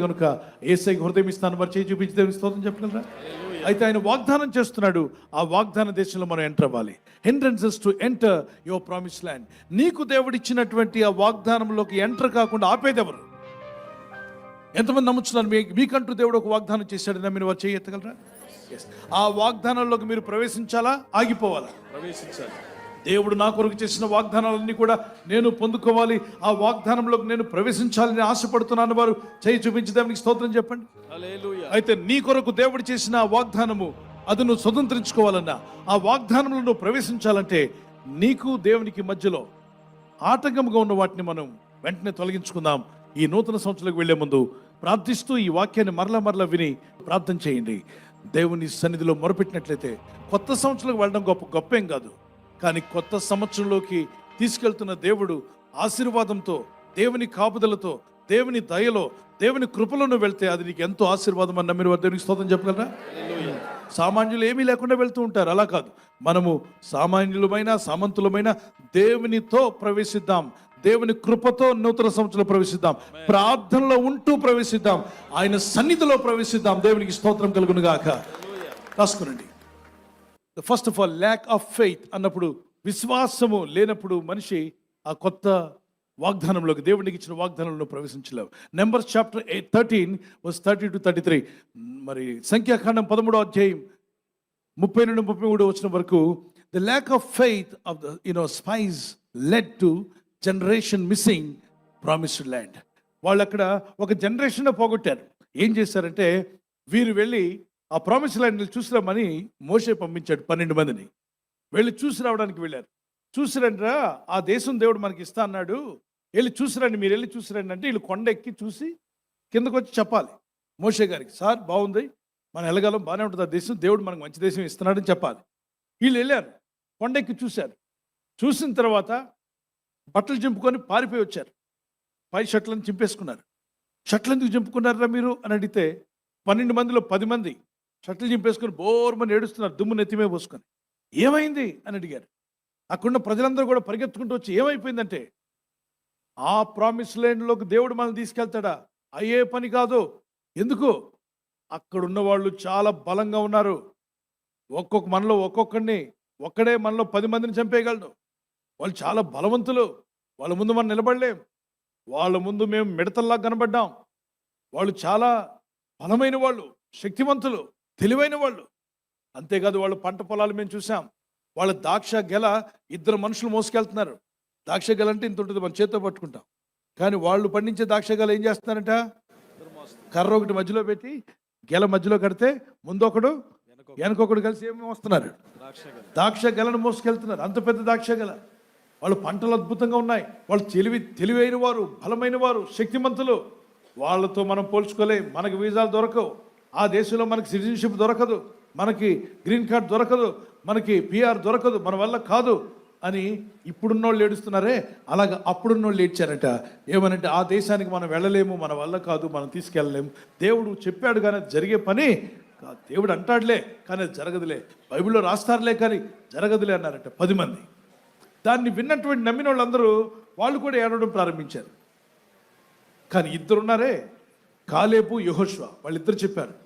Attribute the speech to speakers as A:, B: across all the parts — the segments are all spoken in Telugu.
A: కనుక ఏసై హృదయం ఇస్తాను మరి చేయి చూపించి దేవుని స్తోత్రం చెప్పగలరా? అయితే ఆయన వాగ్దానం చేస్తున్నాడు ఆ వాగ్దాన దేశంలో మనం ఎంటర్ అవ్వాలి. Hindrances to enter your promise land నీకు దేవుడిచ్చినటువంటి ఆ వాగ్దానంలోకి ఎంటర్ కాకుండా ఆపేది ఎవరు ఎంతమంది నమ్ముతున్నారు? మీ మీకంటూ దేవుడు ఒక వాగ్దానం చేశాడు నమ్మిన వారు చేయి ఎత్తగలరా ఆ వాగ్దానంలోకి మీరు ప్రవేశించాలా? ఆగిపోవాలా?
B: ప్రవేశించాలి.
A: దేవుడు నా కొరకు చేసిన వాగ్దానాలన్నీ కూడా నేను పొందుకోవాలి. ఆ వాగ్దానంలోకి నేను ప్రవేశించాలని ఆశపడుతున్నాను వారు. చేయి చూపించి దేవునికి స్తోత్రం చెప్పండి. అయితే నీ కొరకు దేవుడు చేసిన ఆ వాగ్దానము అది నువ్వు స్వతంత్రించుకోవాలన్నా ఆ వాగ్దానంలో నువ్వు ప్రవేశించాలంటే నీకు దేవునికి మధ్యలో ఆటంకముగా ఉన్న వాటిని మనం వెంటనే తొలగించుకుందాం. ఈ నూతన సంవత్సరాలకు వెళ్ళే ముందు ప్రార్థిస్తూ ఈ వాక్యాన్ని మరలా మరలా విని ప్రార్థన చేయండి. దేవుని సన్నిధిలో మొరపెట్టినట్లయితే కొత్త సంవత్సరంలోకి వెళ్ళడం గొప్ప గొప్ప ఏం కాదు. కానీ కొత్త సంవత్సరంలోకి తీసుకెళ్తున్న దేవుడు ఆశీర్వాదంతో దేవుని కాపుదలతో దేవుని దయలో దేవుని కృపలను వెళ్తే అది నీకు ఎంతో ఆశీర్వాదం అన్న మీరు దేవునికి స్తోత్రం చెప్పగలరా? సామాన్యులు ఏమీ లేకుండా వెళ్తూ ఉంటారు. అలా కాదు. మనము సామాన్యులమైన సామంతులమైన దేవునితో ప్రవేశిద్దాం. దేవుని కృపతో నూతన సంవత్సరంలో ప్రవేశిద్దాం. ప్రార్థనలో ఉంటూ ప్రవేశిద్దాం. ఆయన సన్నిధిలో ప్రవేశిద్దాం. దేవునికి స్తోత్రం కలుగునుగాక రాసుకునండి. First of all lack of faith అన్నప్పుడు విశ్వాసము లేనప్పుడు మనిషి ఆ కొత్త వాగ్దానంలోకి దేవునికి ఇచ్చిన వాగ్దానంలో ప్రవేశించలేవు. Number chapter eight thirteen verse thirty to thirty three మరి సంఖ్యాకాండం పదమూడో అధ్యాయం ముప్పై నుండి ముప్పై మూడు వచ్చిన వరకు the lack of faith of the you know spies led to generation missing promised land వాళ్ళు అక్కడ ఒక జనరేషన్ పోగొట్టారు. ఏం చేశారంటే వీరు వెళ్ళి ఆ ప్రామిస్ ల్యాండ్ చూసిరామని మోసే పంపించాడు పన్నెండు మందిని. వెళ్ళి చూసి రావడానికి వెళ్ళారు. చూసిరండిరా ఆ దేశం దేవుడు మనకి ఇస్తా అన్నాడు. వెళ్ళి చూసిరండి మీరు వెళ్ళి చూసిరండి అంటే వీళ్ళు కొండ ఎక్కి చూసి కిందకు వచ్చి చెప్పాలి. మోషే గారికి సార్ బాగుంది. మనం వెళ్ళగలం బాగానే ఉంటుంది ఆ దేశం. దేవుడు మనకు మంచి దేశం ఇస్తున్నాడని చెప్పాలి. వీళ్ళు వెళ్ళారు. కొండెక్కి చూశారు. చూసిన తర్వాత బట్టలు చింపుకొని పారిపోయి వచ్చారు. పై షట్లను చింపేసుకున్నారు. షట్లు ఎందుకు చింపుకున్నారా మీరు? అని అడిగితే పన్నెండు మందిలో పది మంది షర్ట్లు చింపేసుకుని బోర్మని ఏడుస్తున్నారు దుమ్ము నెత్తిమే పోసుకొని. ఏమైంది? అని అడిగారు. అక్కడున్న ప్రజలందరూ కూడా పరిగెత్తుకుంటూ వచ్చి ఏమైపోయిందంటే ఆ ప్రామిస్ ల్యాండ్లోకి దేవుడు మనల్ని తీసుకెళ్తాడా? అయ్యే పని కాదు. ఎందుకు? అక్కడున్న వాళ్ళు చాలా బలంగా ఉన్నారు. ఒక్కొక్క మనలో ఒక్కొక్కడిని ఒక్కడే మనలో పది మందిని చంపేయగలడు. వాళ్ళు చాలా బలవంతులు. వాళ్ళ ముందు మనం నిలబడలేం. వాళ్ళ ముందు మేము మిడతల్లా కనబడ్డాం. వాళ్ళు చాలా బలమైన వాళ్ళు శక్తివంతులు. తెలివైన వాళ్ళు. అంతేకాదు వాళ్ళు పంట పొలాలు మేము చూసాం. వాళ్ళ ద్రాక్ష గెల ఇద్దరు మనుషులు మోసుకెళ్తున్నారు. ద్రాక్ష గెల అంటే ఇంత ఉంటుంది మన చేతితో పట్టుకుంటాం. కానీ వాళ్ళు పండించే ద్రాక్ష గెల ఏం చేస్తున్నారంట? కర్ర ఒకటి మధ్యలో పెట్టి గెల మధ్యలో కడితే ముందొకడు వెనకొకడు కలిసి ఏమి వస్తున్నారు ద్రాక్ష గెలను మోసుకెళ్తున్నారు. అంత పెద్ద ద్రాక్ష గెల. వాళ్ళు పంటలు అద్భుతంగా ఉన్నాయి. వాళ్ళు తెలివి తెలివైన వారు బలమైన వారు శక్తిమంతులు. వాళ్ళతో మనం పోల్చుకోలేం. మనకి వీజాలు దొరకవు. ఆ దేశంలో మనకి సిటిజన్షిప్ దొరకదు మనకి గ్రీన్ కార్డ్ దొరకదు మనకి పిఆర్ దొరకదు మన వల్ల కాదు అని ఇప్పుడున్నోళ్ళు ఏడుస్తున్నారే అలాగ అప్పుడున్నోళ్ళు ఏడ్చారట. ఏమనంటే ఆ దేశానికి మనం వెళ్ళలేము మన వల్ల కాదు మనం తీసుకెళ్ళలేము. దేవుడు చెప్పాడు కానీ అది జరిగే పని దేవుడు అంటాడులే కానీ అది జరగదులే. బైబిల్లో రాస్తారులే కానీ జరగదులే అన్నారట పది మంది. దాన్ని విన్నటువంటి నమ్మిన వాళ్ళందరూ వాళ్ళు కూడా ఏడవడం ప్రారంభించారు. కానీ ఇద్దరున్నారే కాలేపు యహోష్వ వాళ్ళిద్దరు చెప్పారు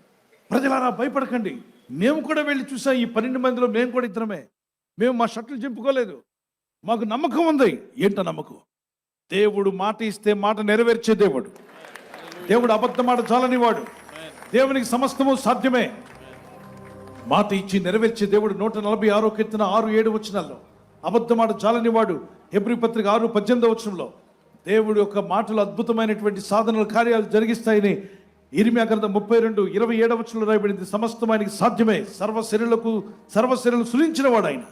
A: ప్రజలారా భయపడకండి. మేము కూడా వెళ్ళి చూసాం ఈ పన్నెండు మందిలో మేము కూడా ఇద్దరమే. మేము మా షర్ట్లు చింపుకోలేదు. మాకు నమ్మకం ఉంది. ఏంట నమ్మకం? దేవుడు మాట ఇస్తే మాట నెరవేర్చే దేవుడు. దేవుడు అబద్ధ మాట చాలని వాడు. దేవునికి సమస్తము సాధ్యమే. మాట ఇచ్చి నెరవేర్చే దేవుడు నూట నలభై ఆరో కీర్తన ఆరు ఏడు వచనాల్లో. అబద్ధమాట చాలని వాడు ఎబ్రి పత్రిక ఆరు పద్దెనిమిదో వచనంలో. దేవుడు యొక్క మాటలు అద్భుతమైనటువంటి సాధనలు కార్యాలు జరిగిస్తాయని ఇరిమియా గ్రంథం ముప్పై రెండు ఇరవై ఏడవ వచనంలో రాయబడింది సమస్తం ఆయనకి సాధ్యమే సర్వశరీరులకు సర్వశరీరులు సులించిన వాడు ఆయన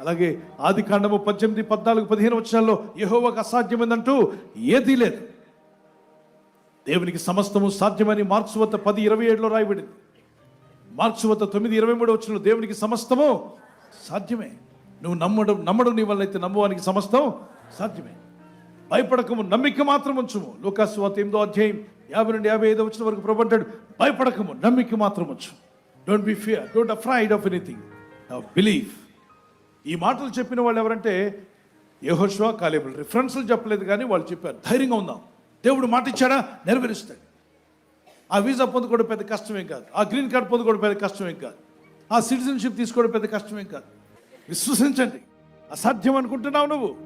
A: అలాగే ఆది కాండము పద్దెనిమిది పద్నాలుగు పదిహేను వచనాల్లో యెహోవాకు అసాధ్యమైందంటూ ఏదీ లేదు. దేవునికి సమస్తము సాధ్యమని మార్క్స్ వద్ద పది ఇరవై ఏడులో రాయబడింది. మార్క్స్ వద్ద తొమ్మిది ఇరవై మూడు వచ్చిన దేవునికి సమస్తము సాధ్యమే. నువ్వు నమ్మడం నమ్మడం నీ వల్ల అయితే నమ్మవానికి సమస్తం సాధ్యమే. భయపడకము నమ్మిక మాత్రం ఉంచుము. లోకాసు వార్త ఎనిమిదో అధ్యాయం యాభై నుండి యాభై ఐదు వచ్చిన వరకు ప్రభు అంటాడు భయపడకము నమ్మిక మాత్రం వచ్చు. Don't be fear don't afraid of anything believe ఈ మాటలు చెప్పిన వాళ్ళు ఎవరంటే యహోష్వా కాలేబుల్. రిఫరెన్స్లు చెప్పలేదు కానీ వాళ్ళు చెప్పారు ధైర్యంగా ఉందాం దేవుడు మాట ఇచ్చాడా? నెరవేరుస్తాడు. ఆ వీసా పొందుకోవడం పెద్ద కష్టమేం కాదు. ఆ గ్రీన్ కార్డ్ పొందుకోవడం పెద్ద కష్టమేం కాదు. ఆ సిటిజన్షిప్ తీసుకోవడం పెద్ద కష్టమేం కాదు. విశ్వసించండి. అసాధ్యం అనుకుంటున్నావు నువ్వు.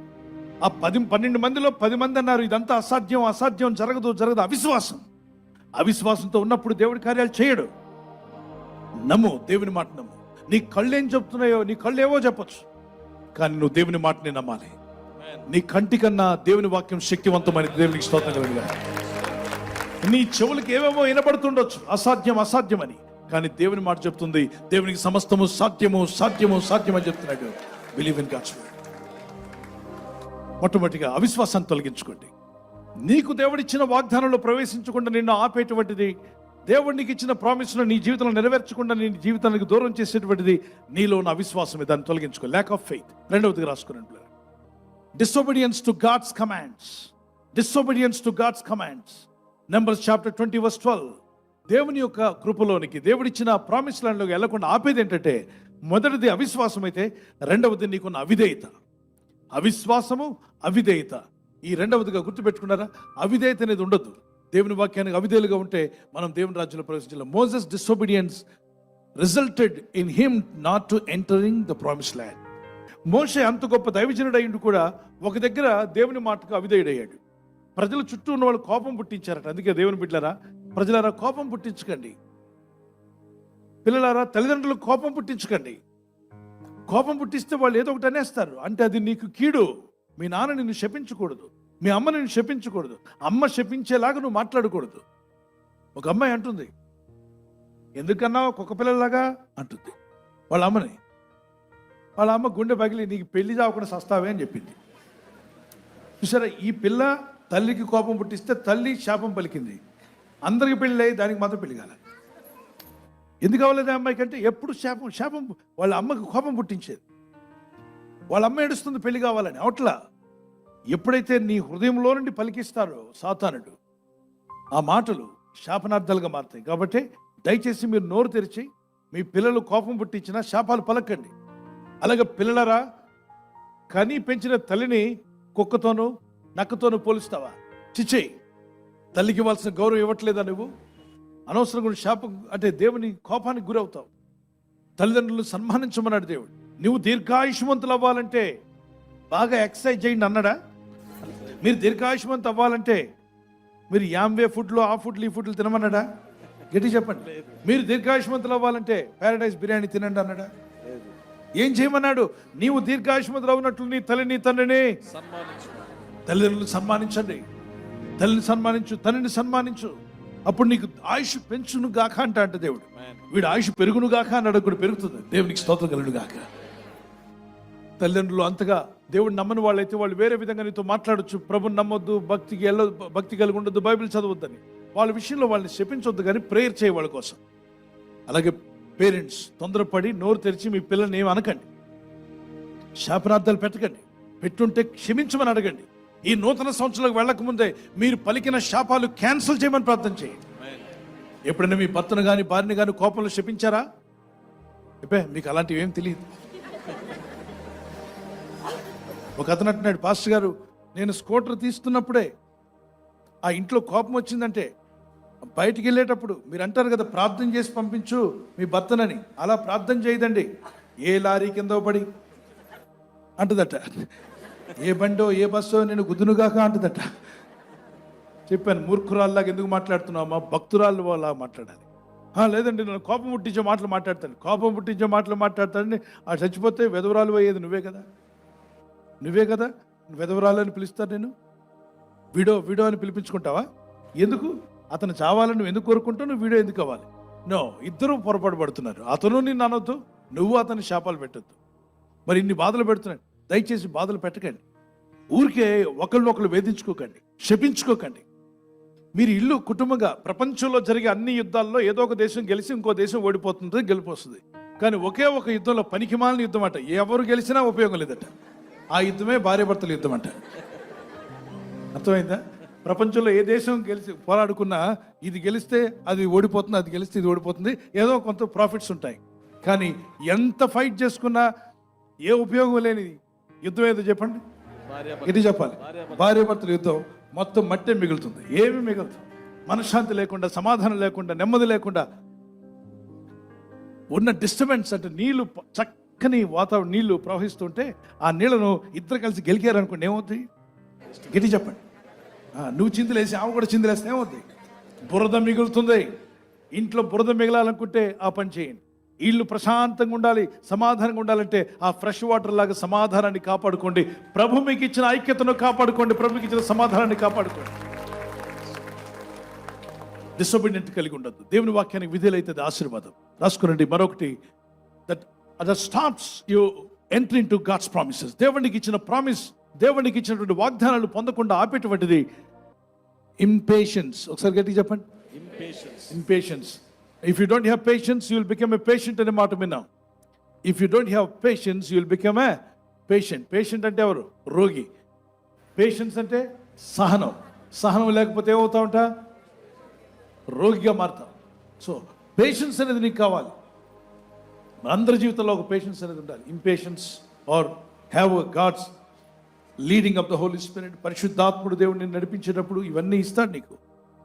A: ఆ పది పన్నెండు మందిలో పది మంది అన్నారు ఇదంతా అసాధ్యం అసాధ్యం జరగదు జరగదు. అవిశ్వాసం. అవిశ్వాసంతో ఉన్నప్పుడు దేవుడి కార్యాలు చేయడు. నమ్ము దేవుని మాట నమ్ము. నీ కళ్ళు ఏం చెప్తున్నాయో నీ కళ్ళు ఏవో చెప్పొచ్చు. కానీ నువ్వు దేవుని మాటని నమ్మాలి. నీ కంటి కన్నా దేవుని వాక్యం శక్తివంతమైన దేవునికి స్తోత్రం కలుగుగా నీ చెవులకి ఏవేమో వినపడుతుండొచ్చు అసాధ్యం అసాధ్యమని. కానీ దేవుని మాట చెప్తుంది దేవునికి సమస్తము సాధ్యము సాధ్యము సాధ్యమని చెప్తున్నాడు. బిలీవ్ ఇన్ గాడ్స్ వర్డ్ మొట్టమొదటిగా అవిశ్వాసాన్ని తొలగించుకోండి. నీకు దేవుడిచ్చిన వాగ్దానంలో ప్రవేశించకుండా నిన్ను ఆపేటువంటిది దేవుడికి ఇచ్చిన ప్రామిస్ను నీ జీవితంలో నెరవేర్చకుండా నీ జీవితానికి దూరం చేసేటువంటిది నీలో ఉన్న అవిశ్వాసం దాన్ని తొలగించుకో. ల్యాక్ ఆఫ్ ఫెయిత్ రెండవదిగా రాసుకోండి disobedience to God's commands disobedience to God's commands Numbers chapter twenty verse twelve దేవుని యొక్క కృపలోనికి దేవుడిచ్చిన ప్రామిస్ ల్యాండ్లోకి వెళ్ళకుండా ఆపేది ఏంటంటే మొదటిది అవిశ్వాసం అయితే రెండవది నీకున్న అవిధేయత. అవిశ్వాసము అవిధేయత. ఈ రెండవదిగా గుర్తుపెట్టుకున్నారా? అవిధేయత అనేది ఉండదు. దేవుని వాక్యానికి అవిధేయులుగా ఉంటే మనం దేవుని రాజ్యంలో ప్రవేశించాలి. Moses disobedience resulted in him not to entering the promise land మోషే అంత గొప్ప దైవజనుడయ్యుడు కూడా ఒక దగ్గర దేవుని మాటకు అవిధేయుడయ్యాడు. ప్రజలు చుట్టూ ఉన్న వాళ్ళు కోపం పుట్టించారట. అందుకే దేవుని బిడ్డలారా ప్రజలారా కోపం పుట్టించకండి. పిల్లలారా తల్లిదండ్రులు కోపం పుట్టించకండి. కోపం పుట్టిస్తే వాళ్ళు ఏదో ఒకటి అనేస్తారు. అంటే అది నీకు కీడు. మీ నాన్న నిన్ను శపించకూడదు. మీ అమ్మ నిన్ను శపించకూడదు. అమ్మ శపించేలాగా నువ్వు మాట్లాడకూడదు. ఒక అమ్మాయి అంటుంది. ఎందుకన్నా కుక్క పిల్లలాగా అంటుంది. వాళ్ళ అమ్మని. వాళ్ళ అమ్మ గుండె పగిలి నీకు పెళ్ళి చావకుండా సస్తావే అని చెప్పింది. చూసారా? ఈ పిల్ల తల్లికి కోపం పుట్టిస్తే తల్లి శాపం పలికింది. అందరికి పెళ్ళి అయ్యి దానికి మాత్రం పెళ్ళి కాలే. ఎందుకు అవ్వలేదు అమ్మాయికి అంటే ఎప్పుడు శాపం శాపం వాళ్ళ అమ్మకి కోపం పుట్టించేది. వాళ్ళ అమ్మ ఏడుస్తుంది పెళ్ళి కావాలని అవట్లా? ఎప్పుడైతే నీ హృదయంలో నుండి పలికిస్తారో సాతానుడు ఆ మాటలు శాపనార్థాలుగా మారుతాయి. కాబట్టి దయచేసి మీరు నోరు తెరిచి మీ పిల్లలు కోపం పుట్టించిన శాపాలు పలకండి. అలాగే పిల్లలరా కని పెంచిన తల్లిని కుక్కతోనూ నక్కతోనూ పోలుస్తావా? చిచ్చే తల్లికి ఇవ్వాల్సిన గౌరవం ఇవ్వట్లేదా నువ్వు? అనవసరం కూడా శాపం అంటే దేవుని కోపానికి గురవుతావు. తల్లిదండ్రులను సన్మానించమన్నాడు దేవుడు. నువ్వు దీర్ఘాయుష్మంతులు అవ్వాలంటే బాగా ఎక్సర్సైజ్ చేయండి అన్నాడా? మీరు దీర్ఘాయుష్మంత్ అవ్వాలంటే మీరు యామ్వే ఫుడ్లో ఆ ఫుడ్లు ఈ ఫుడ్లు తినమన్నాడా? గట్టి చెప్పండి. మీరు దీర్ఘాయుష్మంతులు అవ్వాలంటే ప్యారడైజ్ బిర్యానీ తినండి అన్నాడా? ఏం చేయమన్నాడు? నీవు దీర్ఘాయుష్మంతులు అవునట్లు నీ తల్లిని తండ్రిని తల్లిదండ్రులను సన్మానించండి. తల్లిని సన్మానించు తండ్రిని సన్మానించు. అప్పుడు నీకు ఆయుష్ పెంచును గాక అంట అంటే దేవుడు. వీడు ఆయుష్ పెరుగును గాక అన్నాడు కూడా పెరుగుతుంది. దేవునికి స్తోత్రం కలుడు గాక. తల్లిదండ్రులు అంతగా దేవుడు నమ్మని వాళ్ళైతే వాళ్ళు వేరే విధంగా నీతో మాట్లాడొచ్చు. ప్రభు నమ్మొద్దు భక్తికి వెళ్ళ భక్తి కలిగి ఉండొద్దు బైబిల్ చదవద్దని. వాళ్ళ విషయంలో వాళ్ళని శపించొద్దు కానీ ప్రేయర్ చేయ వాళ్ళ కోసం. అలాగే పేరెంట్స్ తొందరపడి నోరు తెరిచి మీ పిల్లల్ని ఏమి అనకండి. శాపనార్థాలు పెట్టకండి. పెట్టుంటే క్షమించమని అడగండి. ఈ నూతన సంవత్సరాలకు వెళ్ళక ముందే మీరు పలికిన శాపాలు క్యాన్సిల్ చేయమని ప్రార్థన చేయండి. ఎప్పుడైనా మీ భర్తను కానీ భార్యని కానీ కోపంలో శపించారా? చెప్పే మీకు అలాంటివి ఏం తెలియదు. ఒక అతను అంటున్నాడు పాస్టర్ గారు నేను స్కూటర్ తీస్తున్నప్పుడే ఆ ఇంట్లో కోపం వచ్చిందంటే బయటికి వెళ్ళేటప్పుడు మీరు అంటారు కదా ప్రార్థన చేసి పంపించు మీ భర్తనని. అలా ప్రార్థన చేయదండి. ఏ లారీ కింద పడి అంటదట. ఏ బండో ఏ బస్సో నేను గుద్దునుగాక అంటదట. చెప్పాను మూర్ఖురాల్లాగా ఎందుకు మాట్లాడుతున్నావు మా భక్తురాలు వాళ్ళ మాట్లాడాలి. లేదండి నేను కోపం పుట్టించే మాటలు మాట్లాడతాను. కోపం పుట్టించే మాటలు మాట్లాడతానని ఆ చచ్చిపోతే వెధవరాలు అయ్యేది నువ్వే కదా? నువ్వే కదా? వెధవరాలు అని పిలుస్తారు నేను వీడో వీడో అని పిలిపించుకుంటావా? ఎందుకు? అతను చావాలని నువ్వు ఎందుకు కోరుకుంటావు? నువ్వు వీడియో ఎందుకు అవ్వాలి నో ఇద్దరు పొరపాటు పడుతున్నారు. అతను నిన్ను అనొద్దు నువ్వు అతని శాపాలు పెట్టొద్దు. మరి ఇన్ని బాధలు పెడుతున్నాడు దయచేసి బాధలు పెట్టకండి. ఊరికే ఒకరినొకరు వేధించుకోకండి శపించుకోకండి. మీరు ఇల్లు కుటుంబంగా ప్రపంచంలో జరిగే అన్ని యుద్ధాల్లో ఏదో ఒక దేశం గెలిచి ఇంకో దేశం ఓడిపోతుంది గెలిపోస్తుంది కానీ ఒకే ఒక యుద్ధంలో పనికిమాలిన యుద్ధం అంట. ఎవరు గెలిచినా ఉపయోగం లేదట. ఆ యుద్ధమే భార్యాభర్తల యుద్ధం అంట. అర్థమైందా? ప్రపంచంలో ఏ దేశం గెలిచి పోరాడుకున్నా ఇది గెలిస్తే అది ఓడిపోతుంది అది గెలిస్తే ఇది ఓడిపోతుంది. ఏదో కొంత ప్రాఫిట్స్ ఉంటాయి. కానీ ఎంత ఫైట్ చేసుకున్నా ఏ ఉపయోగం లేనిది. యుద్ధం ఏదో చెప్పండి. ఇది చెప్పాలి. భార్యాభర్తల. యుద్ధం మొత్తం మట్టే మిగులుతుంది. ఏమి మిగులుతుంది మనశ్శాంతి లేకుండా సమాధానం లేకుండా నెమ్మది లేకుండా ఉన్న డిస్టర్బెన్స్ అంటే నీళ్ళు చక్కని వాతావరణం నీళ్ళు ప్రవహిస్తుంటే ఆ నీళ్ళను ఇద్దరు కలిసి గెలికారు అనుకోండి ఏమవుతుంది గట్టి చెప్పండి. నువ్వు చిందులేసి ఆమె కూడా చిందులేస్తే ఏమవుతుంది బురద మిగులుతుంది. ఇంట్లో బురద మిగలాలనుకుంటే ఆ పని చేయండి. ఇల్లు ప్రశాంతంగా ఉండాలి సమాధానంగా ఉండాలంటే ఆ ఫ్రెష్ వాటర్ లాగా సమాధానాన్ని కాపాడుకోండి. ప్రభు మీకు ఇచ్చిన ఐక్యతను కాపాడుకోండి ప్రభుకి ఇచ్చిన సమాధానాన్ని కాపాడుకోండి. డిసొబీడియంట్ కలిగి ఉండదు దేవుని వాక్యానికి విధులైతే ఆశీర్వాదం. రాసుకునండి మరొకటి that that stops you entry to God's promises దేవునికి ఇచ్చిన ప్రామిస్ దేవునికి ఇచ్చినటువంటి వాగ్దానాలు పొందకుండా ఆపేటువంటిది ఇంపేషన్స్ ఒకసారి గట్టిగా చెప్పండి.
B: Impatience
A: impatience if you don't have patience you will become a patient అనే మాట విన్నాం. If you don't have patience you will become a patient patient అంటే ఎవరు? రోగి. పేషెన్స్ అంటే సహనం. సహనం లేకపోతే ఏమవుతా ఉంటా? రోగిగా మారుతాం. సో పేషెన్స్ అనేది నీకు కావాలి. అందరి జీవితంలో ఒక పేషెన్స్ అనేది ఉండాలి. Impatience or have God's leading of the Holy Spirit పరిశుద్ధాత్ముడు దేవుడిని నడిపించేటప్పుడు ఇవన్నీ ఇస్తాడు నీకు.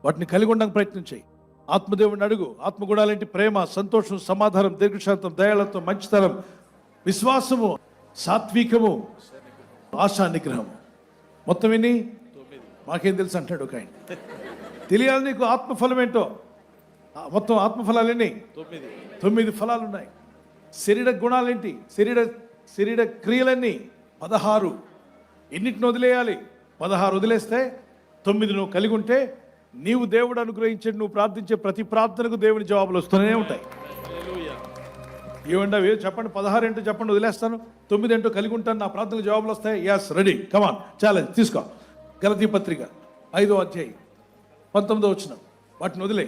A: వాటిని కలిగి ఉండడానికి ప్రయత్నం చేయి. ఆత్మదేవుడిని అడుగు. ఆత్మగుణాలేంటి? ప్రేమ సంతోషం సమాధానం దీర్ఘశాంతం దయాళత్వం మంచితనం విశ్వాసము సాత్వికము ఆశా నిగ్రహం మొత్తం ఎన్ని? మాకేం తెలుసు అంటాడు ఒక ఆయన. తెలియాలి నీకు ఆత్మఫలం ఏంటో మొత్తం ఆత్మఫలాలు ఎన్ని?
B: తొమ్మిది.
A: తొమ్మిది ఫలాలు ఉన్నాయి శరీర గుణాలేంటి? శరీర శరీర క్రియలన్నీ? పదహారు. ఎన్నిటిని వదిలేయాలి? పదహారు వదిలేస్తే తొమ్మిది నువ్వు కలిగి ఉంటే నీవు దేవుడు అనుగ్రహించే నువ్వు ప్రార్థించే ప్రతి ప్రార్థనకు దేవుని జవాబులు వస్తూనే ఉంటాయి. ఏమంటే అవి? చెప్పండి పదహారు ఏంటో చెప్పండి వదిలేస్తాను. తొమ్మిది ఏంటో కలిగి ఉంటాను నా ప్రార్థనకు జవాబులు వస్తాయి. ఎస్ రెడీ కమాన్ ఛాలెంజ్ తీసుకో. గలతీ పత్రిక ఐదో అధ్యాయం పంతొమ్మిదో వచ్చిన వాటిని వదిలే.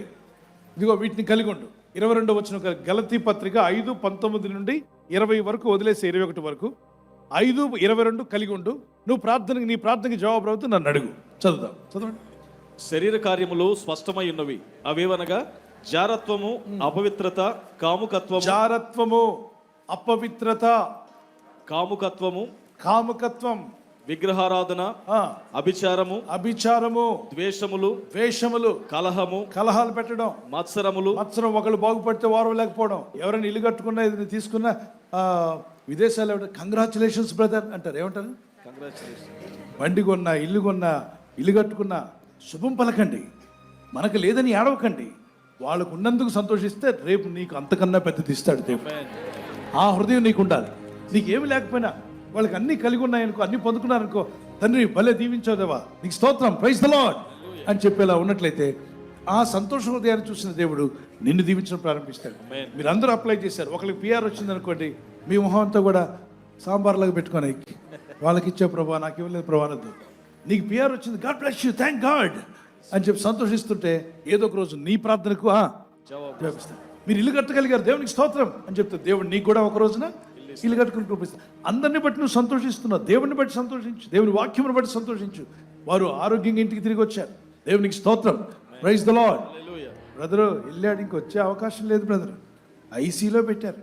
A: ఇదిగో వీటిని కలిగి ఉండు. ఇరవై రెండో వచ్చిన గలతీ పత్రిక ఐదు పంతొమ్మిది నుండి ఇరవై వరకు వదిలేసి ఇరవై ఒకటి వరకు. ఐదు ఇరవై రెండు కలిగి ఉండు. నువ్వు ప్రార్థనకి నీ ప్రార్థనకి జవాబు రావుతూ నన్ను అడుగు. చదువుదాం. చదవండి.
B: శరీర కార్యములు స్పష్టమై ఉన్నవి. అవేవనగా? జారత్వము అపవిత్రత కాముకత్వము.
A: జారత్వము అపవిత్రత.
B: కాముకత్వము.
A: కాముకత్వం.
B: విగ్రహారాధన. అభిచారము.
A: అభిచారము.
B: ద్వేషములు.
A: ద్వేషములు.
B: కలహము.
A: కలహాలు పెట్టడం.
B: మత్సరములు.
A: మత్సరం ఒకళ్ళు బాగుపడితే వారు లేకపోవడం. ఎవరైనా ఇల్లు కట్టుకున్నా ఇది తీసుకున్నా విదేశాలు కంగ్రాచులేషన్స్ బ్రదర్ అంటారు. ఏమంటారు? బండి కొన్నా ఇల్లు కొన్నా ఇల్లు కట్టుకున్నా శుభం పలకండి. మనకు లేదని ఏడవకండి. వాళ్ళకు ఉన్నందుకు సంతోషిస్తే రేపు నీకు అంతకన్నా పెద్దది ఇస్తాడు దేవుడు. ఆ హృదయం నీకు ఉండాలి నీకు ఏమి లేకపోయినా వాళ్ళకి అన్ని కలిగి ఉన్నాయనుకో అన్ని పొందుకున్నారనుకో తండ్రి భలే దీవించోదేవా నీకు స్తోత్రం. ప్రైజ్ ద లాడ్ అని చెప్పేలా ఉన్నట్లయితే ఆ సంతోష హృదయాన్ని చూసిన దేవుడు నిన్ను దీవించడం ప్రారంభిస్తాడు. మీరు అందరూ అప్లై చేశారు. ఒకరికి పిఆర్ వచ్చింది అనుకోండి మీ మొహం అంతా కూడా సాంబార్లాగా పెట్టుకొని వాళ్ళకి ఇచ్చే ప్రభా నాకు ఇవ్వలేదు ప్రభా అనొద్దు. నీకు పిఆర్ వచ్చింది. God bless you thank God అని చెప్పి సంతోషిస్తుంటే ఏదో ఒక రోజు నీ ప్రార్థనకు మీరు ఇల్లు కట్టగలిగారు. దేవునికి స్తోత్రం అని చెప్తే దేవుడు నీకు కూడా ఒక రోజున ఇల్లు కట్టుకుని చూపిస్తాడు అందరిని బట్టి నువ్వు సంతోషిస్తున్నావు. దేవుని బట్టి సంతోషించు. దేవుని వాక్యమును బట్టి సంతోషించు. వారు ఆరోగ్యంగా ఇంటికి తిరిగి వచ్చారు. దేవునికి స్తోత్రం. ప్రైజ్ ద లాడ్ బ్రదరు వెళ్ళాడు. ఇంకొచ్చే అవకాశం లేదు బ్రదర్ ఐసీలో పెట్టారు.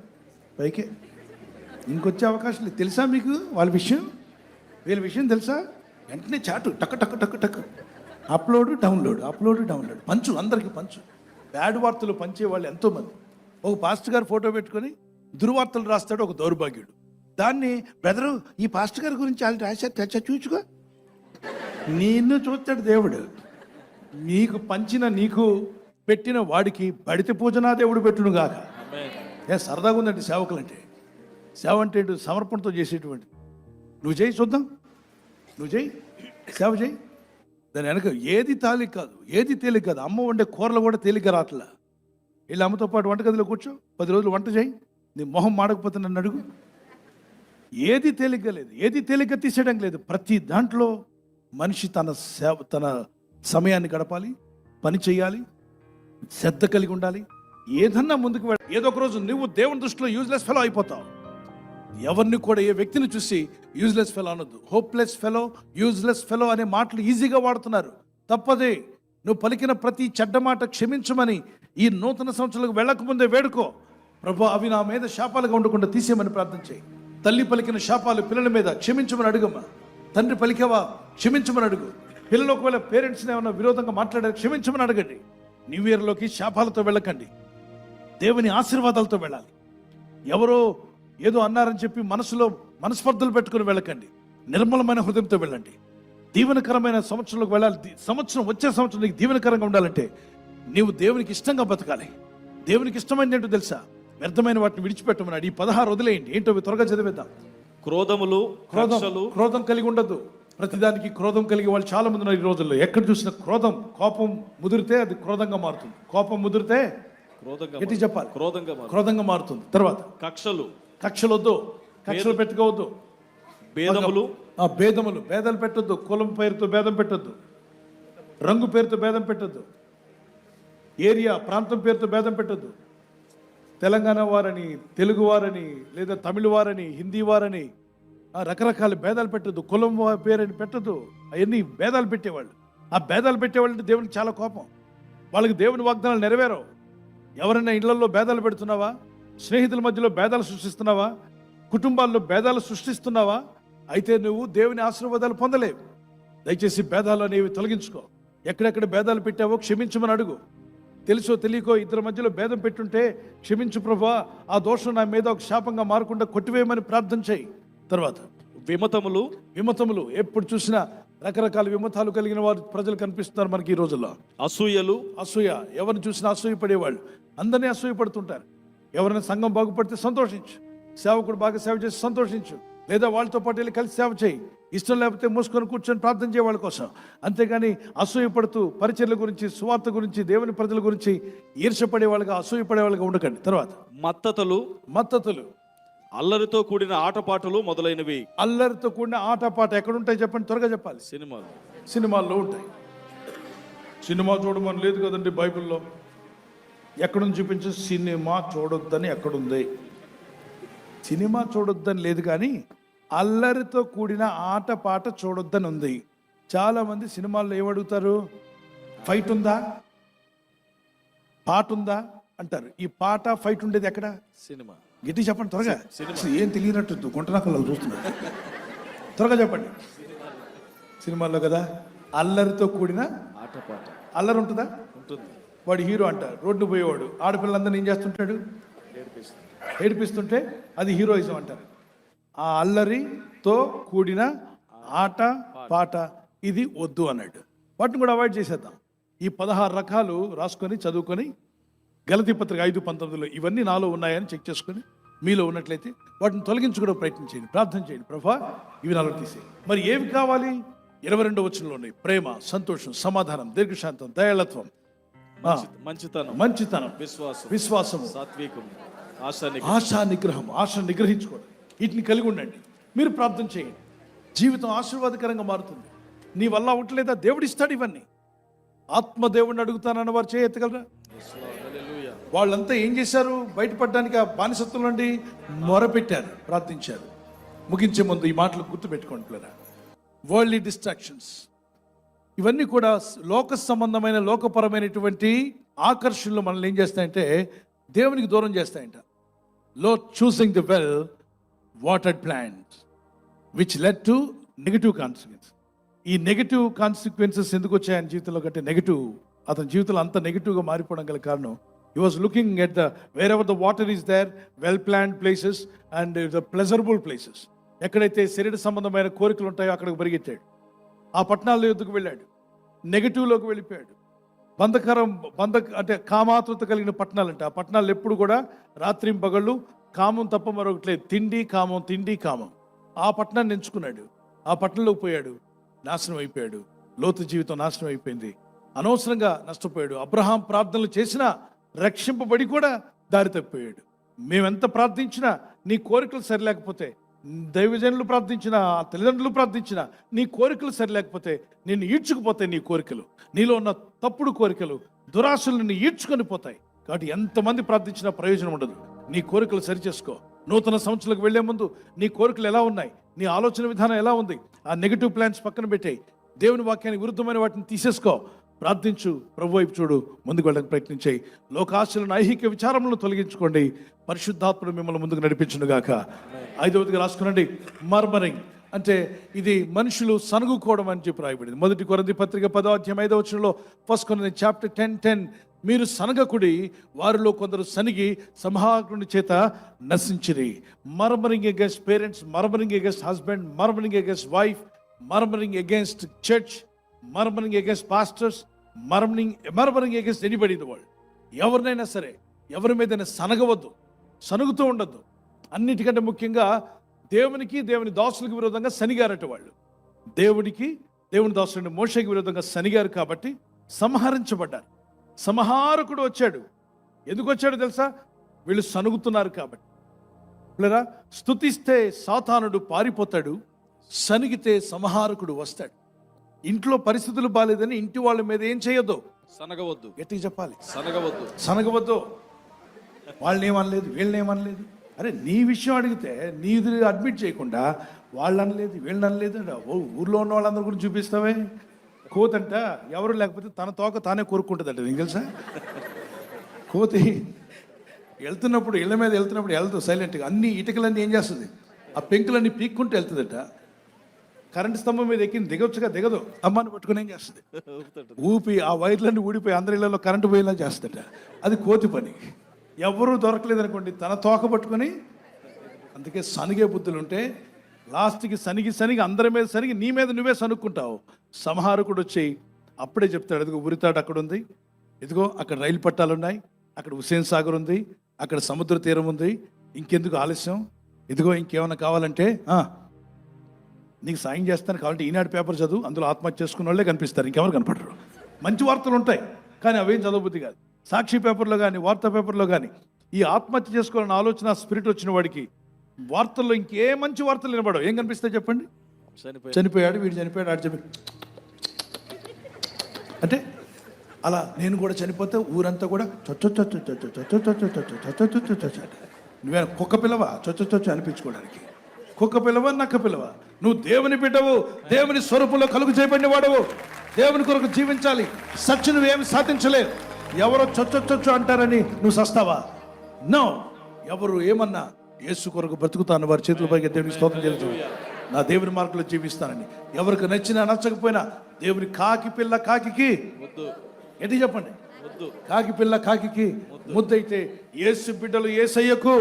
A: పైకే. ఇంకొచ్చే అవకాశం లేదు. తెలుసా మీకు వాళ్ళ విషయం? వీళ్ళ విషయం తెలుసా? వెంటనే చాటు టక్ టక్ టక్ టక్. Upload download upload download. పంచు అందరికి పంచు. బ్యాడ్ వార్తలు పంచే వాళ్ళు ఎంతోమంది. ఒక పాస్టర్ గారు ఫోటో పెట్టుకొని దుర్వార్తలు రాస్తాడు ఒక దౌర్భాగ్యుడు. దాన్ని బ్రదరు ఈ పాస్టర్ గారి గురించి వాళ్ళు రాశారు తెచ్చా చూచుకో. నిన్ను చూస్తాడు దేవుడు. నీకు పంచిన నీకు పెట్టిన వాడికి బడిత పూజనా దేవుడు పెట్టును గాక.
B: ఆమేన్
A: ఏ సరదాగా ఉందండి సేవకులు అంటే సేవ అంటే? సమర్పణతో చేసేటువంటి నువ్వు చేయి చూద్దాం. నువ్వు చెయ్యి. సేవ చెయ్యి. దాని వెనక ఏది తాలి కాదు ఏది తేలిక కాదు. అమ్మ వండే కూరలు కూడా తేలిక రాట్లా. వీళ్ళ అమ్మతో పాటు వంటగదిలో కూర్చో పది రోజులు వంట చేయి నీ మొహం మాడకపోతే నన్ను అడుగు. ఏది తేలిగ్గా లేదు ఏది తేలిక తీసేయడం లేదు. ప్రతి దాంట్లో మనిషి తన సేవ తన సమయాన్ని గడపాలి పని చేయాలి శ్రద్ధ కలిగి ఉండాలి. ఏదన్నా ముందుకు వెళ్ళ ఏదో ఒక రోజు నువ్వు దేవుని దృష్టిలో యూజ్లెస్ ఫెలో అయిపోతావు. ఎవరిని కూడా ఏ వ్యక్తిని చూసి యూజ్లెస్ ఫెలో అనొద్దు. హోప్లెస్ ఫెలో యూజ్లెస్ ఫెలో అనే మాటలు ఈజీగా వాడుతున్నారు. తప్పదే. నువ్వు పలికిన ప్రతి చెడ్డ మాట క్షమించమని ఈ నూతన సంవత్సరాలకు వెళ్ళకముందే వేడుకో. ప్రభు అవి నా మీద శాపాలుగా ఉండకుండా తీసేయమని ప్రార్థన చేయి. తల్లి పలికిన శాపాలు పిల్లల మీద క్షమించమని అడుగమ్మా. తండ్రి పలికావా? క్షమించమని అడుగు. పిల్లలు ఒకవేళ పేరెంట్స్ని ఏమైనా విరోధంగా మాట్లాడారు? క్షమించమని అడగండి. న్యూ ఇయర్లోకి శాపాలతో వెళ్ళకండి. దేవుని ఆశీర్వాదాలతో వెళ్ళాలి. ఎవరో ఏదో అన్నారని చెప్పి మనసులో మనస్పర్ధలు పెట్టుకుని వెళ్ళకండి. నిర్మలమైన హృదయంతో వెళ్ళండి. దీవెనకరమైన సంవత్సరంలోకి వెళ్ళాలి. సంవత్సరం వచ్చే సంవత్సరం నీకు దీవెనకరంగా ఉండాలంటే నీవు దేవునికి ఇష్టంగా బతకాలి. దేవునికి ఇష్టమైనది ఏంటో తెలుసా? వ్యర్థమైన వాటిని విడిచిపెట్టమన్నాడు. ఈ పదహారు వదిలేయండి. ఏంటో త్వరగా చదివేద్దాం.
B: క్రోధములు
A: క్రోధం
B: కక్షలు.
A: క్రోధం కలిగి ఉండద్దు ప్రతిదానికి క్రోధం కలిగి వాళ్ళు చాలా మంది ఉన్నారు ఈ రోజుల్లో. ఎక్కడ చూసిన క్రోధం కోపం ముదిరితే అది క్రోధంగా మారుతుంది. కోపం ముదిరితే
B: క్రోధంగా
A: చెప్పాలి?
B: క్రోధంగా.
A: క్రోధంగా మారుతుంది. తర్వాత
B: కక్షలు.
A: కక్షలు వద్దు కక్షలు పెట్టుకోవద్దు
B: భేదములు
A: ఆ భేదములు భేదాలు పెట్టొద్దు. కులం పేరుతో భేదం పెట్టొద్దు. రంగు పేరుతో భేదం పెట్టొద్దు. ఏరియా ప్రాంతం పేరుతో భేదం పెట్టొద్దు. తెలంగాణ వారని తెలుగు వారని లేదా తమిళ వారని హిందీ వారని ఆ రకరకాల భేదాలు పెట్టొద్దు. కులం వా- పేరని పెట్టొద్దు. అవన్నీ భేదాలు పెట్టేవాళ్ళు. ఆ భేదాలు పెట్టేవాళ్ళంటే దేవునికి చాలా కోపం. వాళ్ళకి దేవుని వాగ్దానాలు నెరవేరవు. ఎవరైనా ఇళ్ళలో భేదాలు పెడుతున్నావా? స్నేహితుల మధ్యలో భేదాలు సృష్టిస్తున్నావా? కుటుంబాల్లో భేదాలు సృష్టిస్తున్నావా? అయితే నువ్వు దేవుని ఆశీర్వాదాలు పొందలేవు. దయచేసి భేదాలు అనేవి తొలగించుకో. ఎక్కడెక్కడ భేదాలు పెట్టావో క్షమించమని అడుగు. తెలుసో తెలియకో ఇద్దరి మధ్యలో భేదం పెట్టుంటే క్షమించు ప్రభా ఆ దోషం నా మీద ఒక శాపంగా మారకుండా కొట్టివేయమని ప్రార్థన చేయి. తర్వాత
B: విమతములు?
A: విమతములు. ఎప్పుడు చూసినా రకరకాల విమతాలు కలిగిన వారు ప్రజలు కనిపిస్తున్నారు మనకి ఈ రోజుల్లో.
B: అసూయలు?
A: అసూయ. ఎవరిని చూసినా అసూయ పడేవాళ్ళు అందరినీ అసూయ పడుతుంటారు ఎవరైనా సంఘం బాగుపడితే సంతోషించు. సేవకుడు బాగా సేవ చేసి సంతోషించు. లేదా వాళ్ళతో పాటు వెళ్ళి కలిసి సేవ చేయి. ఇష్టం లేకపోతే మూసుకొని కూర్చొని ప్రార్థన చేయ వాళ్ళ కోసం. అంతేగాని అసూయ పడుతూ పరిచర్ల గురించి సువార్త గురించి దేవుని ప్రజల గురించి ఈర్షపడే వాళ్ళగా అసూయ పడే వాళ్ళగా ఉండకండి. తర్వాత
B: మత్తతలు
A: మద్దతులు
B: అల్లరితో కూడిన ఆటపాటలు మొదలైనవి.
A: అల్లరితో కూడిన ఆటపాట ఎక్కడుంటాయి చెప్పండి? త్వరగా చెప్పాలి.
B: సినిమాలు.
A: సినిమాల్లో ఉంటాయి. సినిమా చూడమని లేదు కదండి బైబిల్లో. ఎక్కడుంది చూపించు. సినిమా చూడొద్దని ఎక్కడుంది? సినిమా చూడొద్దని లేదు కానీ అల్లరితో కూడిన ఆట పాట చూడొద్దని ఉంది. చాలామంది సినిమాల్లో ఏమడుగుతారు? ఫైట్ ఉందా? పాట ఉందా? అంటారు. ఈ పాట ఫైట్ ఉండేది ఎక్కడ?
B: సినిమా.
A: గట్టి చెప్పండి త్వరగా. ఏం తెలియనట్టు గుంటనాకల్లో చూస్తున్నారు. త్వరగా చెప్పండి. సినిమాల్లో కదా అల్లరితో కూడిన
B: ఆటపాట
A: అల్లరి ఉంటుందా?
B: ఉంటుంది.
A: వాడు హీరో అంటారు. రోడ్డు పోయేవాడు. ఆడపిల్లలందరినీ ఏం చేస్తుంటాడు? ఏడిపిస్తుంటే అది హీరోయిజం అంటారు. ఆ అల్లరితో కూడిన ఆట పాట ఇది వద్దు అన్నాడు. వాటిని కూడా అవాయిడ్ చేసేద్దాం. ఈ పదహారు రకాలు రాసుకొని చదువుకొని గలతి పత్రిక ఐదు పంతొమ్మిదిలో ఇవన్నీ నాలో ఉన్నాయని చెక్ చేసుకొని మీలో ఉన్నట్లయితే వాటిని తొలగించుకోవడం ప్రయత్నం చేయండి. ప్రార్థన చేయండి. ప్రభా ఇవి నాలో తీసే మరి ఏవి కావాలి? ఇరవై రెండో వచనంలో ఉన్నాయి. ప్రేమ సంతోషం సమాధానం దీర్ఘశాంతం దయాళత్వం
B: మంచితనం.
A: మంచితనం.
B: విశ్వాసం.
A: విశ్వాసము
B: సాత్వికం.
A: ఆశా నిగ్రహం. ఆశ నిగ్రహించుకోవడం వీటిని కలిగి ఉండండి. మీరు ప్రార్థన చేయండి. జీవితం ఆశీర్వాదకరంగా మారుతుంది. నీ వల్ల అవ్వట్లేదా? దేవుడు ఇస్తాడు ఇవన్నీ. ఆత్మదేవుడిని అడుగుతానన్న వారు చేయెత్తగలరా వాళ్ళంతా ఏం చేశారు? బయటపడడానికి ఆ బానిసత్వం నుండి మొరపెట్టారు ప్రార్థించారు. ముగించే ముందు ఈ మాటలు గుర్తుపెట్టుకోండి వరల్డ్లీ డిస్ట్రాక్షన్స్ ఇవన్నీ కూడా లోక సంబంధమైన లోకపరమైనటువంటి ఆకర్షణలు మనల్ని ఏం చేస్తాయంటే దేవునికి దూరం చేస్తాయంట. Lot choosing the well water plant which led to negative consequence ఈ నెగిటివ్ కాన్సిక్వెన్సెస్ ఎందుకు వచ్చాయని జీవితంలో కంటే నెగిటివ్ అతని జీవితంలో అంత నెగిటివ్గా మారిపోవడం గల కారణం. He was looking at the wherever the water is there well plant places and the pleasurable places ఎక్కడైతే శరీర సంబంధమైన కోరికలు ఉంటాయో అక్కడికి పరిగెత్తాడు. ఆ పట్టణాల యుద్ధకు వెళ్ళాడు? నెగిటివ్లోకి వెళ్ళిపోయాడు. బంధకరం బంధ అంటే కామాతృత కలిగిన పట్టణాలు అంటే ఆ పట్టణాలు ఎప్పుడు కూడా రాత్రి పగళ్ళు కామం తప్ప మరొకట్లేదు తిండి కామం తిండి కామం. ఆ పట్టణాన్ని ఎంచుకున్నాడు. ఆ పట్టణంలోకి పోయాడు. నాశనం అయిపోయాడు. లోతు జీవితం నాశనం అయిపోయింది. అనవసరంగా నష్టపోయాడు. అబ్రహాం ప్రార్థనలు చేసినా రక్షింపబడి కూడా దారి తప్పిపోయాడు. మేమెంత ప్రార్థించినా నీ కోరికలు సరిలేకపోతే దైవజనులు ప్రార్థించిన తల్లిదండ్రులు ప్రార్థించిన నీ కోరికలు సరిలేకపోతే నిన్ను ఈడ్చుకుపోతాయి నీ కోరికలు. నీలో ఉన్న తప్పుడు కోరికలు దురాశలు నిన్ను ఈడ్చుకొని పోతాయి. కాబట్టి ఎంతమంది ప్రార్థించినా ప్రయోజనం ఉండదు. నీ కోరికలు సరిచేసుకో. నూతన సంవత్సరాలకు వెళ్ళే ముందు నీ కోరికలు ఎలా ఉన్నాయి? నీ ఆలోచన విధానం ఎలా ఉంది? ఆ నెగిటివ్ ప్లాన్స్ పక్కన పెట్టాయి. దేవుని వాక్యానికి విరుద్ధమైన వాటిని తీసేసుకో. ప్రార్థించు. ప్రభు వైపు చూడు. ముందుకు వెళ్ళడానికి ప్రయత్నించాయి. లోకాశలను ఐహిక విచారములను తొలగించుకోండి. పరిశుద్ధాత్ముడు మిమ్మల్ని ముందుకు నడిపించునుగాక ఐదవదిగా రాసుకునండి. మర్మరింగ్. అంటే ఇది మనుషులు సనుగుకోవడం అని చెప్పి రాయబడింది. మొదటి కొరది పత్రిక పదో అధ్యాయం ఐదో వచనంలో ఫస్ట్ కొన్ని చాప్టర్ టెన్ టెన్. మీరు సనగకుడి వారిలో కొందరు సనిగి సంహాకుని చేత నశించిరి. Murmuring against parents murmuring against husband murmuring against wife murmuring against church murmuring against pastors murmuring murmuring against anybody in world ఎవరినైనా సరే ఎవరి మీదైనా సనగవద్దు సనుగుతూ ఉండొద్దు. అన్నిటికంటే ముఖ్యంగా దేవునికి దేవుని దాసులకు విరోధంగా సనిగారట వాళ్ళు. దేవుడికి దేవుని దాసుని మోషకి విరోధంగా శనిగారు కాబట్టి సంహరించబడ్డారు. సంహారకుడు వచ్చాడు. ఎందుకు వచ్చాడు తెలుసా? వీళ్ళు సనుగుతున్నారు కాబట్టి. స్తుతిస్తే సాతానుడు పారిపోతాడు సనిగితే సంహారకుడు వస్తాడు. ఇంట్లో పరిస్థితులు బాగాలేదని ఇంటి వాళ్ళ మీద ఏం చేయొద్దు?
B: సనగవద్దు.
A: గట్టిగా చెప్పాలి.
B: సనగవద్దు.
A: సనగవద్దు. వాళ్ళని ఏమనలేదు వీళ్ళని ఏమనలేదు. అరే నీ విషయం అడిగితే నీది అడ్మిట్ చేయకుండా వాళ్ళు అనలేదు వీళ్ళని అనలేదు ఊర్లో ఉన్న వాళ్ళందరి గురించి చూపిస్తావే? కోతంట ఎవరు లేకపోతే తన తోక తానే కోరుకుంటుందంట. నీకు తెలుసా? కోతి వెళ్తున్నప్పుడు ఇళ్ళ మీద వెళ్తున్నప్పుడు వెళ్తూ సైలెంట్గా అన్ని ఇటుకలన్నీ ఏం చేస్తుంది? ఆ పెంకులన్నీ పీక్కుంటూ వెళ్తుందట. కరెంట్ స్తంభం మీద ఎక్కింది దిగొచ్చుగా దిగదు. స్తంభాన్ని పట్టుకుని ఏం చేస్తుంది? ఊపి ఆ వైర్లన్నీ ఊడిపోయి అందరి ఇళ్ళలో కరెంటు పోయేలా చేస్తుంట అది కోతి పని. ఎవరూ దొరకలేదు అనుకోండి తన తోక పట్టుకొని అందుకే సనిగే బుద్ధులు ఉంటే లాస్ట్కి సనిగి సనిగి అందరి మీద సనిగి నీ మీద నువ్వే సనుక్కుంటావు. సంహారకుడు వచ్చి అప్పుడే చెప్తాడు ఇదిగో ఉరితాడు అక్కడ ఉంది. ఇదిగో అక్కడ రైలు పట్టాలు ఉన్నాయి అక్కడ హుసేన్ సాగర్ ఉంది. అక్కడ సముద్ర తీరం ఉంది. ఇంకెందుకు ఆలస్యం? ఇదిగో ఇంకేమైనా కావాలంటే "ఆ, నీకు సాయం చేస్తాను కాబట్టి ఈనాడు పేపర్ చదువు అందులో ఆత్మహత్య చేసుకున్న వాళ్ళే కనిపిస్తారు ఇంకెవరు కనపడరు మంచి వార్తలు ఉంటాయి కానీ అవేం చదవబుద్ధి కాదు సాక్షి పేపర్లో కానీ వార్తా పేపర్లో కానీ ఈ ఆత్మహత్య చేసుకోవాలని ఆలోచన స్పిరిట్ వచ్చిన వాడికి వార్తల్లో ఇంకే మంచి వార్తలు వినబడవు ఏం కనిపిస్తాయి చెప్పండి చనిపోయాడు వీడు చనిపోయాడు ఆడు చెప్పి అంటే అలా నేను కూడా చనిపోతే ఊరంతా కూడా నువ్వే కుక్క పిల్లవా చొచ్చు అనిపించుకోవడానికి కుక్క పిల్లవా నక్క పిల్లవా నువ్వు దేవుని బిడ్డవు దేవుని స్వరూపంలో కలుగు చేయబడిన వాడవు. దేవుని కొరకు జీవించాలి. సత్య నువ్వేమి సాధించలేవు. ఎవరో చొచ్చొ చొచ్చొ అంటారని నువ్వు సస్తావా? నో. ఎవరు ఏమన్నా యేసు కొరకు బ్రతుకుతాను వారి చేతుల పైకి దేవునికి స్తోత్రం తెలుసు నా దేవుని మార్గంలో జీవిస్తానని. ఎవరికి నచ్చినా నచ్చకపోయినా దేవుని కాకి పిల్ల కాకికి
B: వద్దు
A: ఎటు చెప్పండి? కాకి పిల్ల కాకికి ముద్దయితే యేసు బిడ్డలు ఏసయ్యకు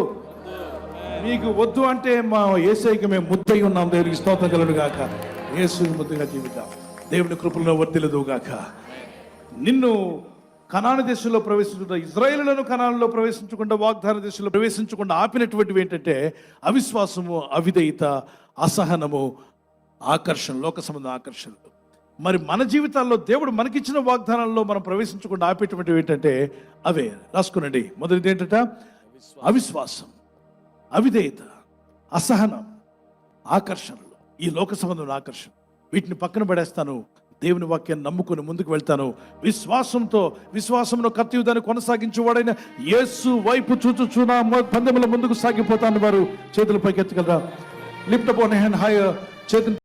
A: మీకు వద్దు అంటే మా ఏసైకి మేము ముద్దై ఉన్నాం. దేవునికి స్తోత్రం కలడు గాక. ఏసు ముద్దుగా జీవిద్దాం. దేవుని కృపలను వర్తిలదు గాక. నిన్ను కనాన దేశంలో ప్రవేశించకుండా ఇజ్రాయేలులను కణాలలో ప్రవేశించకుండా వాగ్దాన దేశంలో ప్రవేశించకుండా ఆపినటువంటివి ఏంటంటే అవిశ్వాసము అవిధేయత అసహనము ఆకర్షణ లోక సంబంధ ఆకర్షణలు మరి మన జీవితాల్లో దేవుడు మనకిచ్చిన వాగ్దానాల్లో మనం ప్రవేశించకుండా ఆపేటువంటివి ఏంటంటే అవే. రాసుకునండి. మొదటిది ఏంటంటే? అవిశ్వాసం. అవిధేయత అసహనం ఆకర్షణలు. ఈ లోక సంబంధం ఆకర్షణ. వీటిని పక్కన పడేస్తాను. దేవుని వాక్యాన్ని నమ్ముకుని ముందుకు వెళ్తాను. విశ్వాసంతో విశ్వాసంలో కత్తియుదాన్ని కొనసాగించేవాడైన యేసు వైపు చూచుచు పందెముల ముందుకు సాగిపోతాను వారు. చేతుల పైకి ఎత్తగలరా లిఫ్ట్ అప్ హ్యాండ్ హాయ్ చేతులు